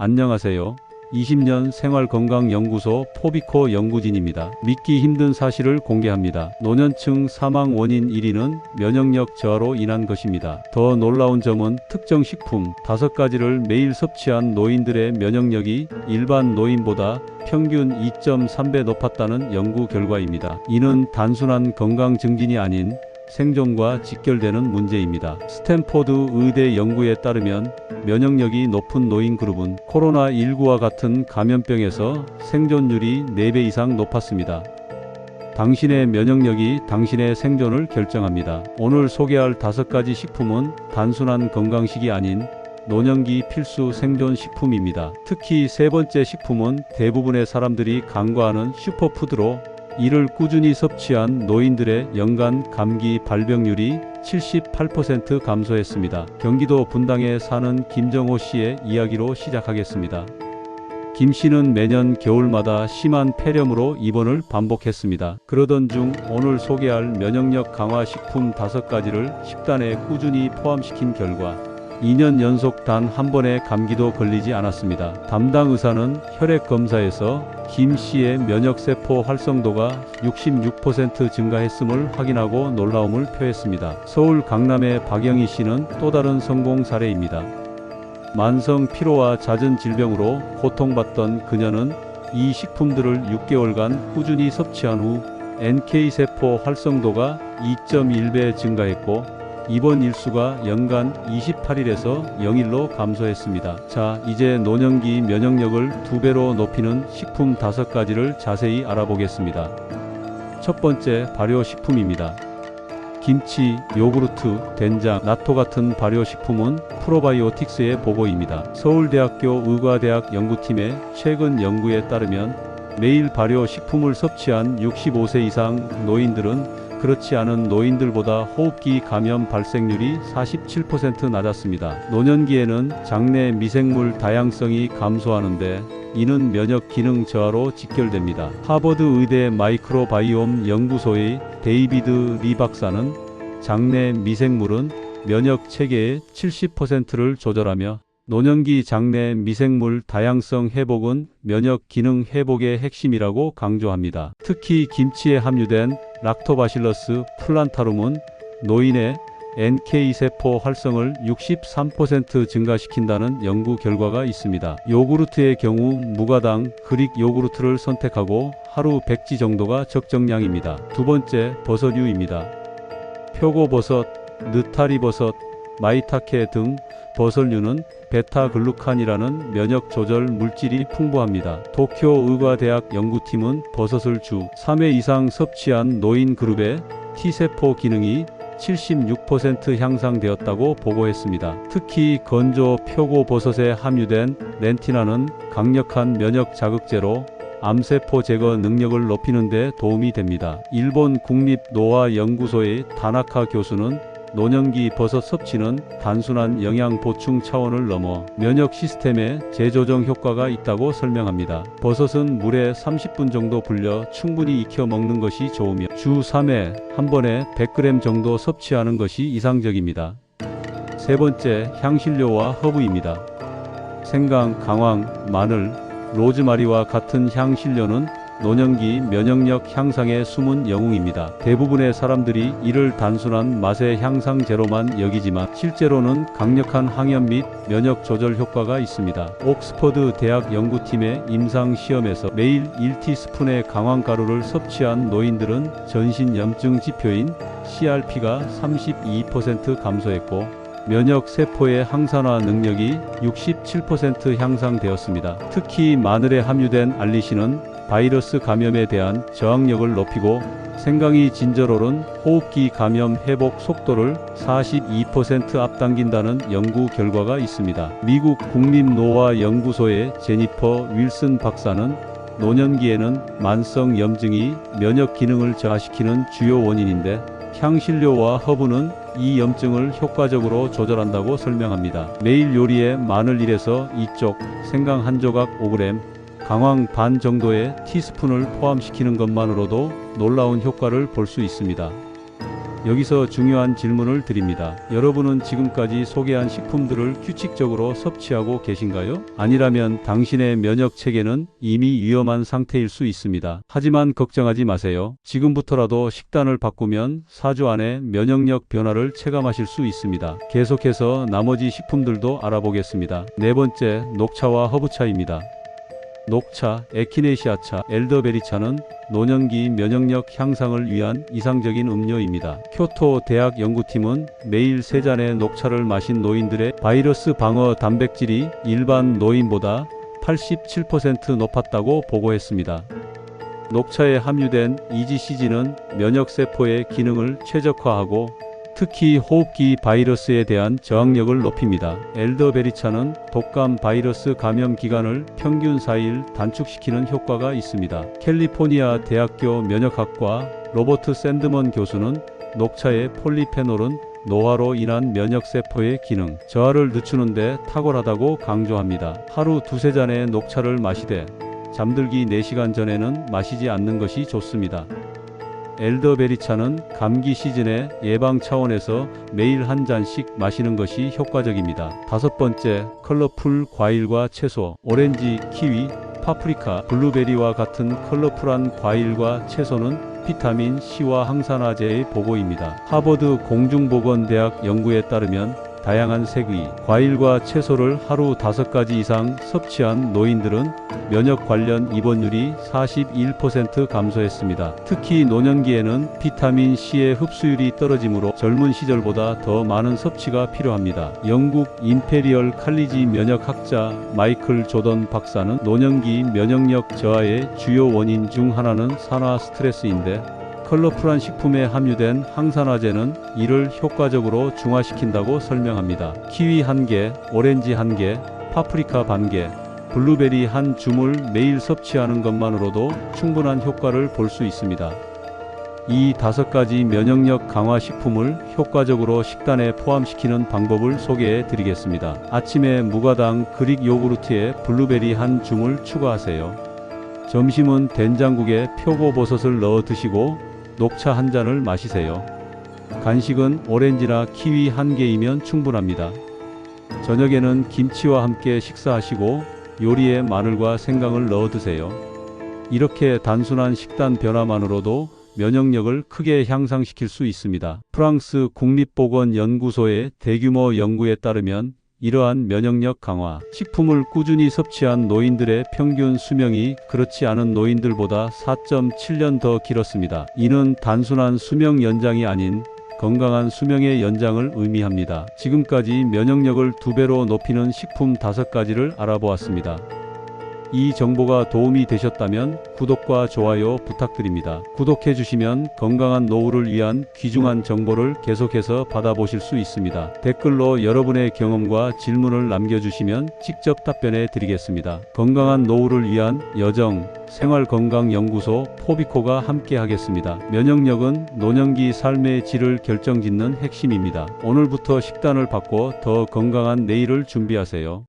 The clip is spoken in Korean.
안녕하세요. 20년 생활건강연구소 포비코 연구진입니다. 믿기 힘든 사실을 공개합니다. 노년층 사망 원인 1위는 면역력 저하로 인한 것입니다. 더 놀라운 점은 특정 식품 5가지를 매일 섭취한 노인들의 면역력이 일반 노인보다 평균 2.3배 높았다는 연구 결과입니다. 이는 단순한 건강 증진이 아닌 생존과 직결되는 문제입니다. 스탠포드 의대 연구에 따르면 면역력이 높은 노인 그룹은 코로나19와 같은 감염병에서 생존율이 4배 이상 높았습니다. 당신의 면역력이 당신의 생존을 결정합니다. 오늘 소개할 다섯 가지 식품은 단순한 건강식이 아닌 노년기 필수 생존 식품입니다. 특히 세 번째 식품은 대부분의 사람들이 간과하는 슈퍼푸드로 이를 꾸준히 섭취한 노인들의 연간 감기 발병률이 78% 감소했습니다. 경기도 분당에 사는 김정호 씨의 이야기로 시작하겠습니다. 김 씨는 매년 겨울마다 심한 폐렴으로 입원을 반복했습니다. 그러던 중 오늘 소개할 면역력 강화 식품 5가지를 식단에 꾸준히 포함시킨 결과 2년 연속 단 한 번의 감기도 걸리지 않았습니다. 담당 의사는 혈액 검사에서 김 씨의 면역세포 활성도가 66% 증가했음을 확인하고 놀라움을 표했습니다. 서울 강남의 박영희 씨는 또 다른 성공 사례입니다. 만성 피로와 잦은 질병으로 고통받던 그녀는 이 식품들을 6개월간 꾸준히 섭취한 후 NK세포 활성도가 2.1배 증가했고 입원 일수가 연간 28일에서 0일로 감소했습니다. 자, 이제 노년기 면역력을 두 배로 높이는 식품 다섯 가지를 자세히 알아보겠습니다. 첫 번째, 발효식품입니다. 김치, 요구르트, 된장, 나토 같은 발효식품은 프로바이오틱스의 보고입니다. 서울대학교 의과대학 연구팀의 최근 연구에 따르면 매일 발효식품을 섭취한 65세 이상 노인들은 그렇지 않은 노인들보다 호흡기 감염 발생률이 47% 낮았습니다. 노년기에는 장내 미생물 다양성이 감소하는데 이는 면역 기능 저하로 직결됩니다. 하버드 의대 마이크로바이옴 연구소의 데이비드 리 박사는 장내 미생물은 면역 체계의 70%를 조절하며 노년기 장내 미생물 다양성 회복은 면역 기능 회복의 핵심이라고 강조합니다. 특히 김치에 함유된 락토바실러스 플란타rum은 노인의 NK 세포 활성을 63% 증가시킨다는 연구 결과가 있습니다. 요구르트의 경우 무가당 그릭 요구르트를 선택하고 하루 100지 정도가 적정량입니다. 두 번째 버섯류입니다. 표고버섯, 느타리버섯, 마이타케 등 버섯류는 베타글루칸이라는 면역 조절 물질이 풍부합니다. 도쿄 의과대학 연구팀은 버섯을 주 3회 이상 섭취한 노인 그룹의 T세포 기능이 76% 향상되었다고 보고했습니다. 특히 건조 표고버섯에 함유된 렌티나는 강력한 면역 자극제로 암세포 제거 능력을 높이는 데 도움이 됩니다. 일본 국립노화연구소의 다나카 교수는 노년기 버섯 섭취는 단순한 영양 보충 차원을 넘어 면역 시스템의 재조정 효과가 있다고 설명합니다. 버섯은 물에 30분 정도 불려 충분히 익혀 먹는 것이 좋으며 주 3회 한 번에 100g 정도 섭취하는 것이 이상적입니다. 세 번째, 향신료와 허브입니다. 생강, 강황, 마늘, 로즈마리와 같은 향신료는 노년기 면역력 향상의 숨은 영웅입니다. 대부분의 사람들이 이를 단순한 맛의 향상제로만 여기지만 실제로는 강력한 항염 및 면역 조절 효과가 있습니다. 옥스퍼드 대학 연구팀의 임상 시험에서 매일 1티스푼의 강황가루를 섭취한 노인들은 전신 염증 지표인 CRP가 32% 감소했고 면역 세포의 항산화 능력이 67% 향상되었습니다. 특히 마늘에 함유된 알리신은 바이러스 감염에 대한 저항력을 높이고 생강이 진저롤은 호흡기 감염 회복 속도를 42% 앞당긴다는 연구 결과가 있습니다. 미국 국립노화연구소의 제니퍼 윌슨 박사는 노년기에는 만성 염증이 면역 기능을 저하시키는 주요 원인인데 향신료와 허브는 이 염증을 효과적으로 조절한다고 설명합니다. 매일 요리에 마늘 1에서 2쪽, 생강 한 조각 5g, 강황 반 정도의 티스푼을 포함시키는 것만으로도 놀라운 효과를 볼 수 있습니다. 여기서 중요한 질문을 드립니다. 여러분은 지금까지 소개한 식품들을 규칙적으로 섭취하고 계신가요? 아니라면 당신의 면역 체계는 이미 위험한 상태일 수 있습니다. 하지만 걱정하지 마세요. 지금부터라도 식단을 바꾸면 4주 안에 면역력 변화를 체감하실 수 있습니다. 계속해서 나머지 식품들도 알아보겠습니다. 네 번째, 녹차와 허브차입니다. 녹차, 에키네시아차, 엘더베리차는 노년기 면역력 향상을 위한 이상적인 음료입니다. 교토 대학 연구팀은 매일 세 잔의 녹차를 마신 노인들의 바이러스 방어 단백질이 일반 노인보다 87% 높았다고 보고했습니다. 녹차에 함유된 EGCG는 면역세포의 기능을 최적화하고 특히 호흡기 바이러스에 대한 저항력을 높입니다. 엘더베리차는 독감 바이러스 감염 기간을 평균 4일 단축시키는 효과가 있습니다. 캘리포니아 대학교 면역학과 로버트 샌드먼 교수는 녹차의 폴리페놀은 노화로 인한 면역세포의 기능, 저하를 늦추는데 탁월하다고 강조합니다. 하루 두세 잔의 녹차를 마시되 잠들기 4시간 전에는 마시지 않는 것이 좋습니다. 엘더베리차는 감기 시즌에 예방 차원에서 매일 한 잔씩 마시는 것이 효과적입니다. 다섯 번째, 컬러풀 과일과 채소, 오렌지, 키위, 파프리카, 블루베리와 같은 컬러풀한 과일과 채소는 비타민 C와 항산화제의 보고입니다. 하버드 공중보건대학 연구에 따르면 다양한 색의 과일과 채소를 하루 다섯 가지 이상 섭취한 노인들은 면역 관련 입원율이 41% 감소했습니다. 특히 노년기에는 비타민 C의 흡수율이 떨어지므로 젊은 시절보다 더 많은 섭취가 필요합니다. 영국 임페리얼 칼리지 면역학자 마이클 조던 박사는 노년기 면역력 저하의 주요 원인 중 하나는 산화 스트레스인데 컬러풀한 식품에 함유된 항산화제는 이를 효과적으로 중화시킨다고 설명합니다. 키위 1개, 오렌지 1개, 파프리카 반개, 블루베리 한 줌을 매일 섭취하는 것만으로도 충분한 효과를 볼 수 있습니다. 이 다섯 가지 면역력 강화 식품을 효과적으로 식단에 포함시키는 방법을 소개해 드리겠습니다. 아침에 무가당 그릭 요구르트에 블루베리 한 줌을 추가하세요. 점심은 된장국에 표고버섯을 넣어 드시고 녹차 한 잔을 마시세요. 간식은 오렌지나 키위 한 개이면 충분합니다. 저녁에는 김치와 함께 식사하시고 요리에 마늘과 생강을 넣어 드세요. 이렇게 단순한 식단 변화만으로도 면역력을 크게 향상시킬 수 있습니다. 프랑스 국립보건연구소의 대규모 연구에 따르면 이러한 면역력 강화, 식품을 꾸준히 섭취한 노인들의 평균 수명이 그렇지 않은 노인들보다 4.7년 더 길었습니다. 이는 단순한 수명 연장이 아닌 건강한 수명의 연장을 의미합니다. 지금까지 면역력을 두 배로 높이는 식품 다섯 가지를 알아보았습니다. 이 정보가 도움이 되셨다면 구독과 좋아요 부탁드립니다. 구독해 주시면 건강한 노후를 위한 귀중한 정보를 계속해서 받아보실 수 있습니다. 댓글로 여러분의 경험과 질문을 남겨주시면 직접 답변해 드리겠습니다. 건강한 노후를 위한 여정 생활건강연구소 포비코가 함께 하겠습니다. 면역력은 노년기 삶의 질을 결정짓는 핵심입니다. 오늘부터 식단을 바꿔 더 건강한 내일을 준비하세요.